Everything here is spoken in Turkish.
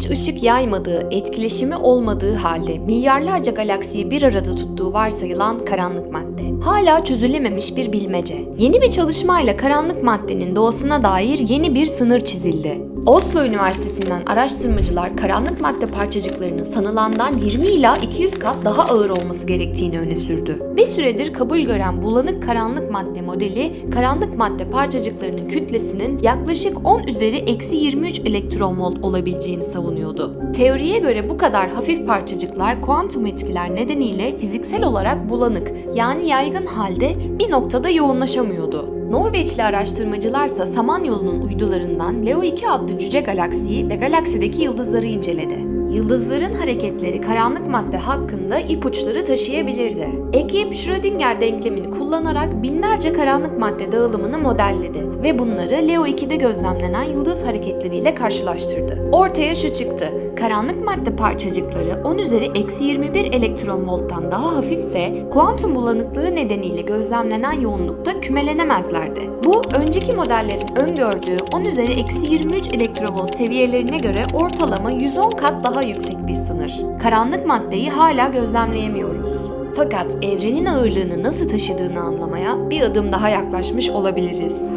hiç ışık yaymadığı, etkileşimi olmadığı halde milyarlarca galaksiyi bir arada tuttuğu varsayılan karanlık madde. Hala çözülememiş bir bilmece. Yeni bir çalışmayla karanlık maddenin doğasına dair yeni bir sınır çizildi. Oslo Üniversitesi'nden araştırmacılar karanlık madde parçacıklarının sanılandan 20 ila 200 kat daha ağır olması gerektiğini öne sürdü. Bir süredir kabul gören bulanık karanlık madde modeli, karanlık madde parçacıklarının kütlesinin yaklaşık 10 üzeri eksi 23 elektronvolt olabileceğini savunuyordu. Teoriye göre bu kadar hafif parçacıklar kuantum etkiler nedeniyle fiziksel olarak bulanık yani yaygın halde bir noktada yoğunlaşamıyordu. Norveçli araştırmacılarsa Samanyolu'nun uydularından Leo 2 adlı cüce galaksiyi ve galaksideki yıldızları inceledi. Yıldızların hareketleri karanlık madde hakkında ipuçları taşıyabilirdi. Ekip Schrödinger denklemini kullanarak binlerce karanlık madde dağılımını modelledi ve bunları Leo 2'de gözlemlenen yıldız hareketleriyle karşılaştırdı. Ortaya şu çıktı. Karanlık madde parçacıkları 10 üzeri eksi 21 elektron volttan daha hafifse kuantum bulanıklığı nedeniyle gözlemlenen yoğunlukta kümelenemezlerdi. Bu önceki modellerin öngördüğü 10 üzeri eksi 23 elektrovolt seviyelerine göre ortalama 110 kat daha yüksek bir sınır. Karanlık maddeyi hala gözlemleyemiyoruz. Fakat evrenin ağırlığını nasıl taşıdığını anlamaya bir adım daha yaklaşmış olabiliriz.